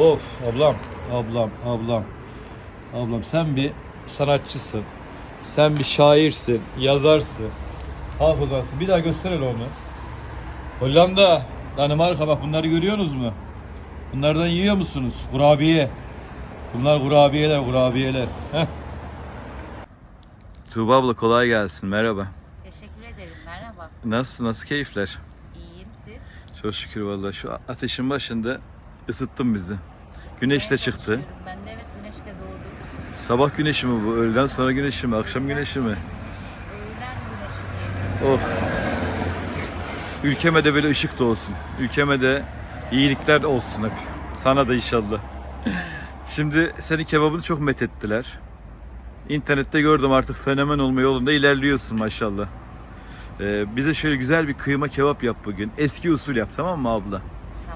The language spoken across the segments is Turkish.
Of ablam, ablam, ablam. Ablam sen bir sanatçısın. Sen bir şairsin, yazarsın. Hafızasın. Bir daha göster hele onu. Hollanda, Danimarka bak bunları görüyorsunuz mu? Bunlardan yiyor musunuz? Kurabiye. Bunlar kurabiyeler, kurabiyeler. Heh. Tuğba abla kolay gelsin. Merhaba. Teşekkür ederim. Merhaba. Nasıl, nasıl keyifler? İyiyim siz. Çok şükür vallahi. Şu ateşin başında ısıttın bizi. Güneş de çıktı. Ben de evet güneşte doğdum. Sabah güneşi mi bu? Öğleden sonra güneşi mi? Akşam güneşi mi? Öğlen güneşi diyelim. Of. Ülkeme de böyle ışık da olsun. Ülkeme de iyilikler olsun hep. Sana da inşallah. Şimdi seni kebabını çok methettiler. İnternette gördüm artık fenomen olma yolunda ilerliyorsun maşallah. Ee, bize şöyle güzel bir kıyma kebap yap bugün. Eski usul yap tamam mı abla?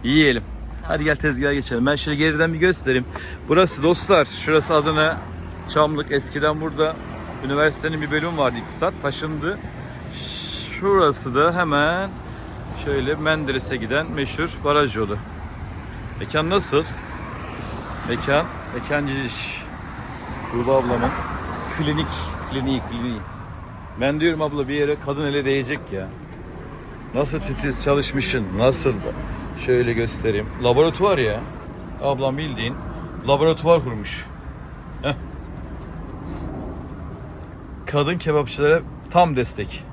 Yiyelim. Hadi gel tezgaha geçelim. Ben şöyle geriden bir göstereyim. Burası dostlar. Şurası Adana Çamlık. Eskiden burada üniversitenin bir bölümü vardı iktisat. Taşındı. Şurası da hemen şöyle Menderes'e giden meşhur baraj yolu. Mekan nasıl? Mekan, mekan ciş. Tuğba ablamın klinik, kliniği, kliniği. Ben diyorum abla bir yere kadın ele değecek ya. Nasıl titiz çalışmışsın, nasıl? Şöyle göstereyim. Laboratuvar ya. Ablam bildiğin laboratuvar kurmuş. Heh. Kadın kebapçılara tam destek.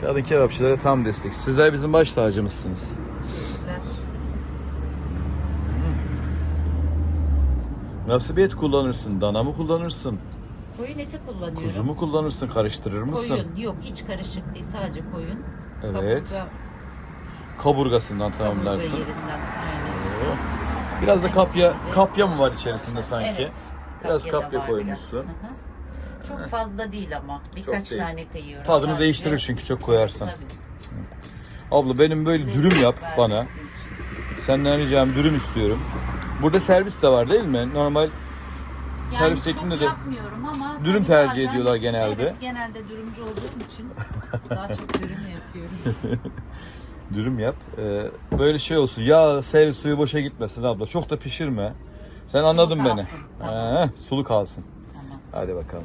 Kadın kebapçılara tam destek. Sizler bizim baş tacımızsınız. Nasıl bir et kullanırsın? Dana mı kullanırsın? Koyun eti kullanıyorum. Kuzu mu kullanırsın? Karıştırır mısın? Koyun. Yok hiç karışık değil. Sadece koyun. Evet. Kaburga, Kaburgasından kaburga tamamlarsın. yerinden. Aynen. Oo. Biraz da kapya kapya mı var içerisinde sanki? Evet. Biraz kapya koymuşsun. biraz. Çok fazla değil ama. Birkaç değil. tane kıyıyorum. Tadını Sadece- değiştirir çünkü çok koyarsan. Tabii. Abla benim böyle dürüm yap bana. Senden ricam dürüm istiyorum. Burada servis de var değil mi? Normal Yani servis şeklinde de yapmıyorum ama Dürüm tercih bazen- ediyorlar genelde. Evet genelde dürümcü olduğum için daha çok dürüm yapıyorum. dürüm yap. Ee, böyle şey olsun. Yağ, sel, suyu boşa gitmesin abla. Çok da pişirme. Sen anladın beni. kalsın, tamam. Ee, sulu kalsın. Tamam. Hadi bakalım.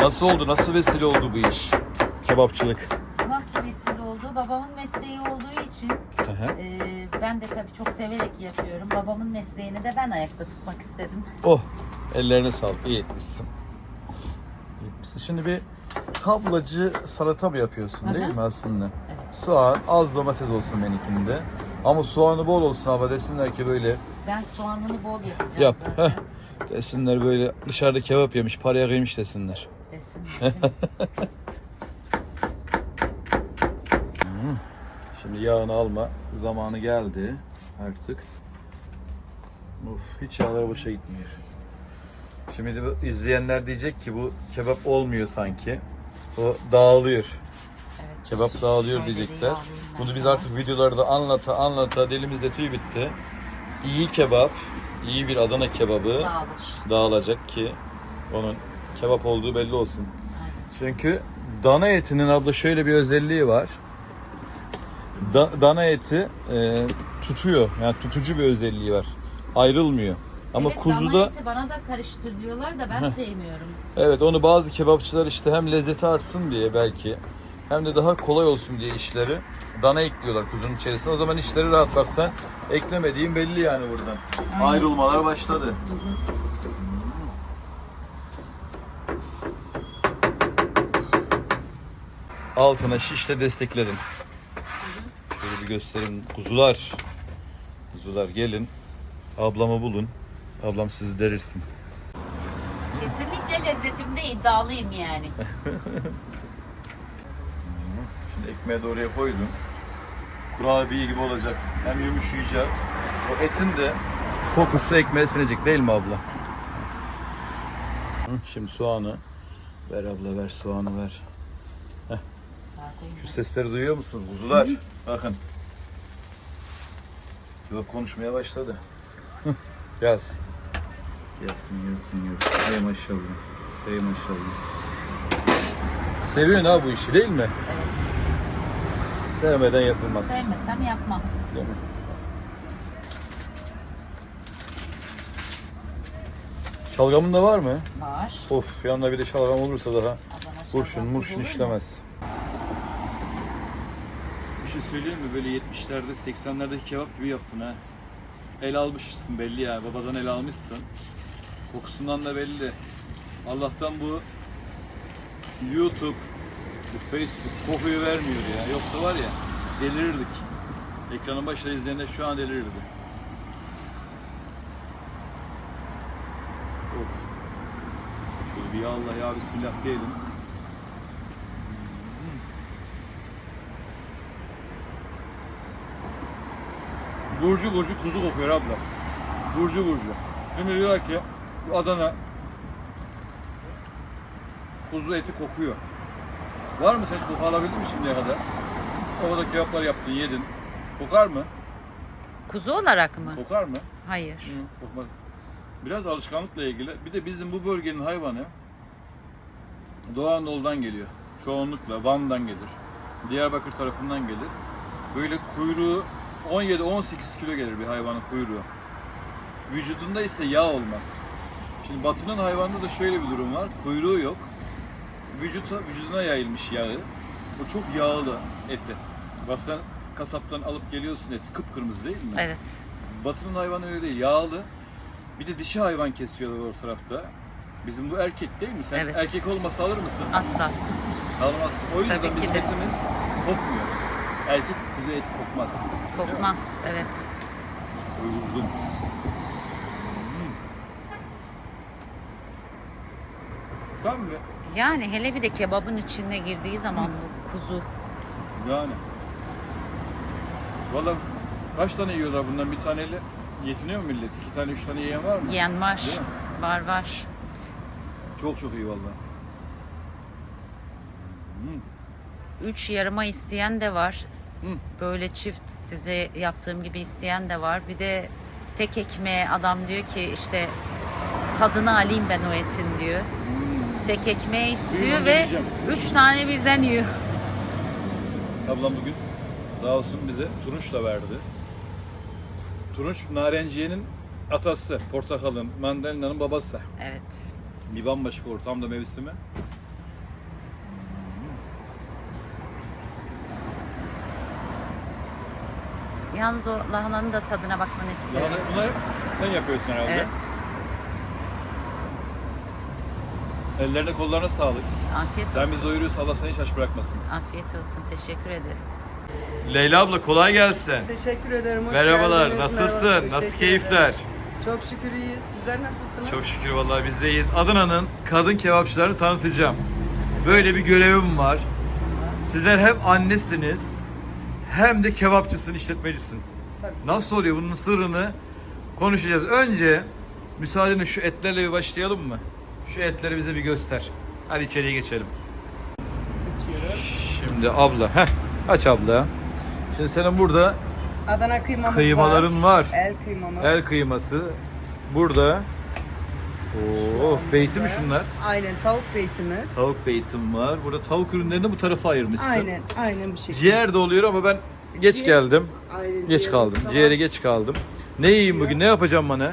Nasıl oldu? Nasıl vesile oldu bu iş? Kebapçılık. Nasıl vesile oldu? Babamın mesleği olduğu için e, ben de tabii çok severek yapıyorum. Babamın mesleğini de ben ayakta tutmak istedim. Oh, ellerine sağlık. İyi etmişsin. İyi etmişsin. Şimdi bir tablacı salata mı yapıyorsun değil mi aslında? Evet. Soğan, az domates olsun benimkinde. Ama soğanı bol olsun ama desinler ki böyle Ben soğanını bol yapacağım yap. zaten. Heh. Desinler böyle dışarıda kebap yemiş, paraya kıymış desinler. Desin. Şimdi yağını alma zamanı geldi artık. Of hiç yağlar boşa gitmiyor. Şimdi bu izleyenler diyecek ki bu kebap olmuyor sanki. O dağılıyor. Evet. Kebap dağılıyor Şöyle diyecekler. Bunu biz sana. artık videolarda anlata anlata dilimizde tüy bitti. İyi kebap, iyi bir Adana kebabı Dağılır. dağılacak ki onun kebap olduğu belli olsun. Aynen. Çünkü dana etinin abla şöyle bir özelliği var. Da- dana eti e, tutuyor. Yani tutucu bir özelliği var. Ayrılmıyor. Ama evet, kuzu dana da eti bana da karıştır diyorlar da ben sevmiyorum. evet onu bazı kebapçılar işte hem lezzeti artsın diye belki hem de daha kolay olsun diye işleri dana ekliyorlar kuzunun içerisine. O zaman işleri rahat bak sen eklemediğin belli yani buradan. Ayrılmalar başladı. Altına şişle destekledim. Şöyle bir göstereyim. Kuzular. Kuzular gelin. Ablamı bulun. Ablam sizi derirsin. Kesinlikle lezzetimde iddialıyım yani. Şimdi ekmeğe de oraya koydum. Kurabiye gibi olacak. Hem yumuşayacak. O etin de kokusu ekmeğe sinecek değil mi abla? Hı, Şimdi soğanı ver abla ver soğanı ver. Şu sesleri duyuyor musunuz kuzular? Bakın. Yok konuşmaya başladı. Hı, Gelsin gelsin gelsin. Ey maşallah. Ey maşallah. Seviyorsun ha bu işi değil mi? Evet. Sevmeden yapılmaz. Sevmesem yapmam. Değil mi? Şalgamın da var mı? Var. Of yanında bir de şalgam olursa daha Adana kurşun murşun işlemez. Bir şey söyleyeyim mi? Böyle 70'lerde 80'lerdeki kebap gibi yaptın ha. El almışsın belli ya. Babadan el almışsın. Kokusundan da belli. Allah'tan bu YouTube, bu Facebook kokuyu vermiyor ya. Yoksa var ya delirirdik. Ekranın başında izleyenler şu an delirirdi. Of. Şöyle bir Allah ya Bismillah diyelim. Burcu burcu kuzu kokuyor abla. Burcu burcu. Şimdi diyorlar ki Adana kuzu eti kokuyor. Var mı sen hiç koku alabildin mi şimdiye kadar? O kadar kebaplar yaptın, yedin. Kokar mı? Kuzu olarak mı? Kokar mı? Hayır. Hı, kokmaz. Biraz alışkanlıkla ilgili. Bir de bizim bu bölgenin hayvanı Doğu Anadolu'dan geliyor. Çoğunlukla Van'dan gelir. Diyarbakır tarafından gelir. Böyle kuyruğu 17-18 kilo gelir bir hayvanın kuyruğu. Vücudunda ise yağ olmaz. Şimdi batının hayvanında da şöyle bir durum var. Kuyruğu yok. Vücuta, vücuduna yayılmış yağı. Bu çok yağlı eti. Bak sen kasaptan alıp geliyorsun eti. Kıpkırmızı değil mi? Evet. Batı'nın hayvanı öyle değil. Yağlı. Bir de dişi hayvan kesiyorlar o tarafta. Bizim bu erkek değil mi? Sen Evet. erkek olmasa alır mısın? Asla. Almazsın. O yüzden Tabii ki bizim de. etimiz kokmuyor. Erkek kuzu eti kokmaz. Kokmaz. Evet. O uzun. Hmm. Tamam mı? Yani hele bir de kebabın içine girdiği zaman bu kuzu. Yani. Valla kaç tane yiyorlar bundan bir taneyle? Yetiniyor mu millet? İki tane, üç tane yiyen var mı? Yiyen var. Değil mi? Var var. Çok çok iyi valla. Üç yarıma isteyen de var. Hı. Böyle çift size yaptığım gibi isteyen de var. Bir de tek ekmeğe adam diyor ki işte tadını alayım ben o etin diyor. Tek ekmeği istiyor Buyurun, ve deneyeceğim. üç tane birden yiyor. Ablam bugün sağ olsun bize turunç da verdi. Turunç narenciyenin atası, portakalın, mandalina'nın babası. Evet. Bir bambaşka olur tam da mevsimi. Yalnız o lahananın da tadına bakmanı istiyorum. Lahana, bunları sen yapıyorsun herhalde. Evet. Ellerine kollarına sağlık. Afiyet Sen olsun. bizi doyuruyorsun Allah seni hiç aç bırakmasın. Afiyet olsun. Teşekkür ederim. Leyla abla kolay gelsin. Teşekkür ederim. Hoş Merhabalar, geldiniz. nasılsın? Merhaba, Nasıl keyifler? ederim. Çok şükür iyiyiz. Sizler nasılsınız? Çok şükür vallahi biz de iyiyiz. Adana'nın kadın kebapçılarını tanıtacağım. Böyle bir görevim var. Sizler hem annesiniz hem de kebapçısın, işletmecisin. Tabii. Nasıl oluyor bunun sırrını konuşacağız. Önce müsaadenle şu etlerle bir başlayalım mı? Şu etleri bize bir göster. Hadi içeriye geçelim. Şimdi abla, heh, aç abla. Şimdi senin burada Adana kıymamız kıymaların var. var. El kıymamız. El kıyması burada. Oo, beyti mi şunlar? Aynen tavuk beytimiz. Tavuk beytim var. Burada tavuk ürünlerini bu tarafa ayırmışsın. Aynen, aynen bu şekilde. Ciğer de oluyor ama ben geç Ciğer- geldim. Aynen, Geç ciğerimiz kaldım. de var. Ciğere geç kaldım. Ne yiyeyim bugün? Ne yapacağım bana?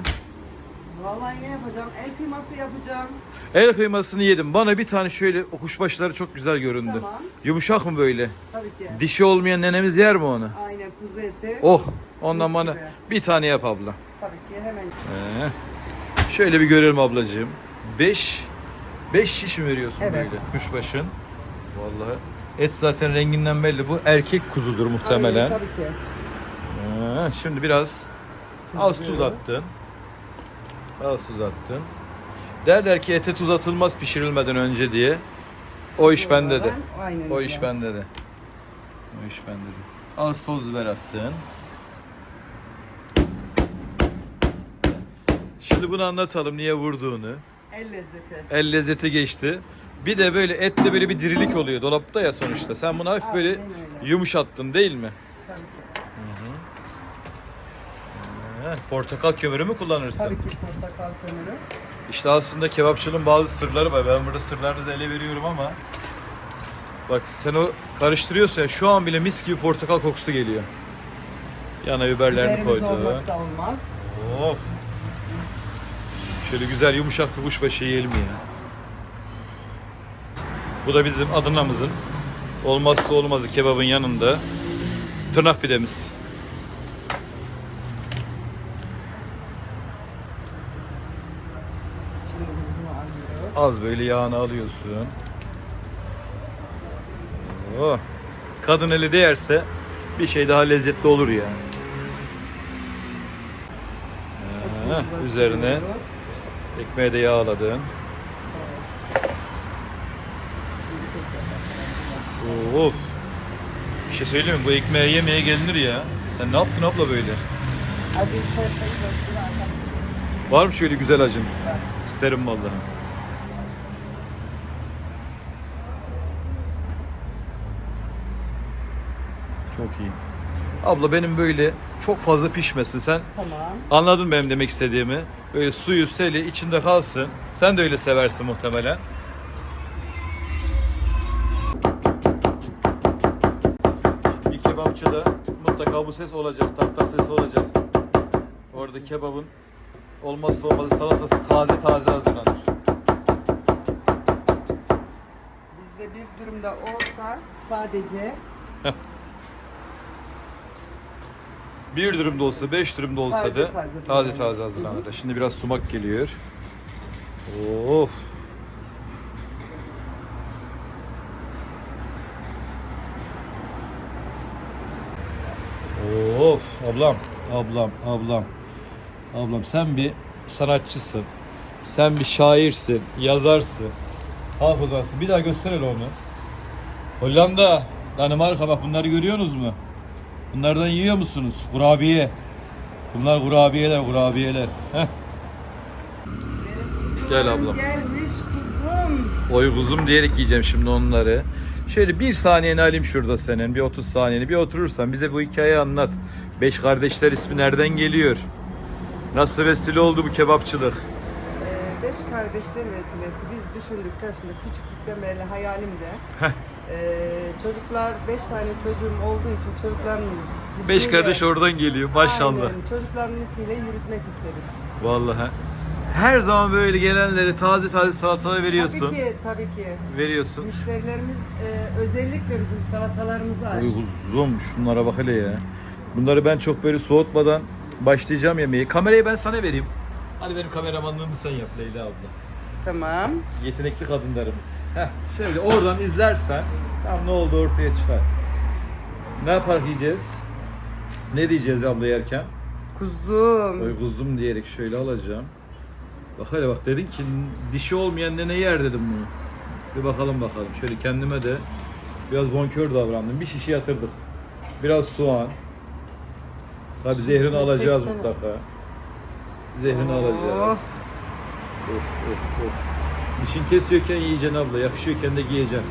Vallahi ne yapacağım? El kıyması yapacağım. El kıymasını yedim. Bana bir tane şöyle o kuşbaşları çok güzel göründü. Tamam. Yumuşak mı böyle? Tabii ki. Dişi olmayan nenemiz yer mi onu? Aynen kuzu eti. Oh, ondan Mis bana gibi. bir tane yap abla. Tabii ki hemen. Ee, şöyle bir görelim ablacığım. 5 5 şiş mi veriyorsun Evet. böyle kuşbaşın? Vallahi et zaten renginden belli. Bu erkek kuzudur muhtemelen. Aynen, tabii ki. Ee, şimdi biraz az tuz Tuzluyoruz. attın. Az tuz attın. Derler ki ete tuz atılmaz pişirilmeden önce diye. O iş bende de. Aynen O öyle. iş bende de. O iş bende de. Az toz biber attın. Şimdi bunu anlatalım niye vurduğunu. El lezzeti. El lezzeti geçti. Bir de böyle ette böyle bir dirilik oluyor dolapta ya sonuçta. Sen bunu hafif böyle Aynen öyle. yumuşattın değil mi? Tabii ki. Portakal kömürü mü kullanırsın? Tabii ki portakal kömürü. İşte aslında kebapçının bazı sırları var. Ben burada sırlarınızı ele veriyorum ama bak sen o karıştırıyorsun ya şu an bile mis gibi portakal kokusu geliyor. Yana biberlerini Biberimiz koydu. olmazsa olmaz. Of. Şöyle güzel yumuşak bir kuşbaşı yiyelim ya. Bu da bizim Adana'mızın olmazsa olmazı kebabın yanında tırnak pidemiz. Şimdi biz bunu alıyoruz. Az böyle yağını alıyorsun. Oh. Kadın eli değerse bir şey daha lezzetli olur yani. Ha, Otumuzu üzerine ekmeğe de yağladın. Of. Bir şey söyleyeyim mi? Bu ekmeğe yemeye gelinir ya. Sen ne yaptın abla böyle? Acı isterseniz. Var mı şöyle güzel acın? İsterim vallahi. Çok iyi. Abla benim böyle çok fazla pişmesin. Sen Tamam. anladın benim demek istediğimi. Böyle suyu, seli içinde kalsın. Sen de öyle seversin muhtemelen. Bir kebapçıda mutlaka bu ses olacak, tahta sesi olacak. Orada kebabın olmazsa olmazı salatası taze taze hazırlanır. Bizde bir durumda olsa sadece Bir dürümde olsa, beş dürümde olsa Taze da taze taze taze. taze hazırlanır. Şimdi biraz sumak geliyor. Of. Of ablam, ablam, ablam. Ablam sen bir sanatçısın. Sen bir şairsin, yazarsın. Halk ozanısın. Bir daha göster hele onu. Hollanda, Danimarka bak bunları görüyorsunuz mu? Bunlardan yiyor musunuz? Kurabiye. Bunlar kurabiyeler, kurabiyeler. Heh. Gel ablam. gelmiş kuzum. Oy kuzum diyerek yiyeceğim şimdi onları. Şöyle bir saniyeni alayım şurada senin. Bir 30 saniyeni. Bir oturursan bize bu hikayeyi anlat. Beş kardeşler ismi nereden geliyor? Nasıl vesile oldu bu kebapçılık? Ee, beş kardeşler vesilesi biz düşündük taşındık küçüklükten beri hayalimde. Ee, çocuklar beş tane çocuğum olduğu için çocukların Beş ismiyle- kardeş oradan geliyor maşallah. Aynen, çocukların ismiyle yürütmek istedik. Vallahi. Her zaman böyle gelenlere taze taze salatalar veriyorsun. Tabii ki, tabii ki. Veriyorsun. Müşterilerimiz e, özellikle bizim salatalarımızı aç. Oy kuzum şunlara bak hele ya. Bunları ben çok böyle soğutmadan başlayacağım yemeği. Kamerayı ben sana vereyim. Hadi benim kameramanlığımı sen yap Leyla abla. Tamam. Yetenekli kadınlarımız. Heh, şöyle oradan izlersen tam ne oldu ortaya çıkar. Ne yapar yiyeceğiz? Ne diyeceğiz abla yerken? Kuzum. Oy kuzum diyerek şöyle alacağım. Bak hele bak dedin ki dişi olmayan ne yer dedim bunu. Bir bakalım bakalım. Şöyle kendime de biraz bonkör davrandım. Bir şişe yatırdık. Biraz soğan. Tabi zehrini alacağız çeksene. mutlaka. Zehrini Oh. alacağız. Of of of. Dişin kesiyorken yiyeceksin abla. Yakışıyorken de giyeceksin.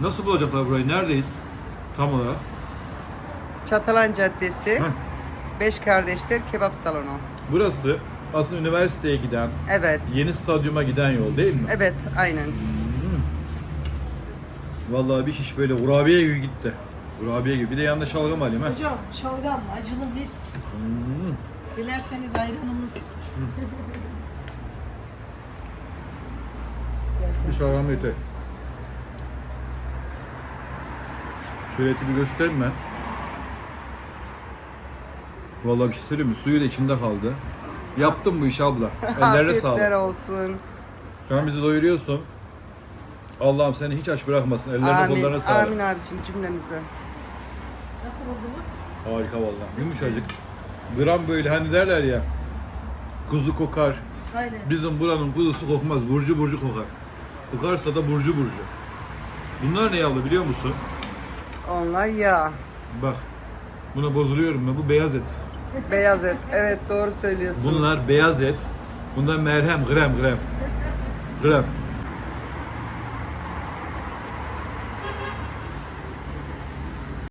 Nasıl bulacaklar burayı? Neredeyiz? Tam olarak. Çatalan Caddesi. Hı. Beş Kardeşler Kebap Salonu. Burası aslında üniversiteye giden, Evet. yeni stadyuma giden yol değil mi? Evet, aynen. Vallahi bir şiş böyle kurabiye gibi gitti. Kurabiye gibi. Bir de yanında şalgam alayım ha. Hocam şalgam acılı mis. Hmm. Dilerseniz ayranımız. Bir şalgam yeter. Şöyle eti bir göstereyim ben. Vallahi bir şey söyleyeyim mi? Suyu da içinde kaldı. Yaptım bu işi abla. Ellerine Afiyetler sağlık. olsun. Şu an bizi doyuruyorsun. Allah'ım seni hiç aç bırakmasın. Ellerine Amin. kollarına sağlık. Amin abicim cümlemize. Nasıl buldunuz? Harika vallahi. Yumuşacık. Gram böyle hani derler ya. Kuzu kokar. Aynen. Bizim buranın kuzusu kokmaz. Burcu burcu kokar. Kokarsa da burcu burcu. Bunlar ne yavru biliyor musun? Onlar yağ. Bak. Buna bozuluyorum ben. Bu beyaz et. Beyaz et. Evet doğru söylüyorsun. Bunlar beyaz et. Bunlar merhem, gram gram. Gram.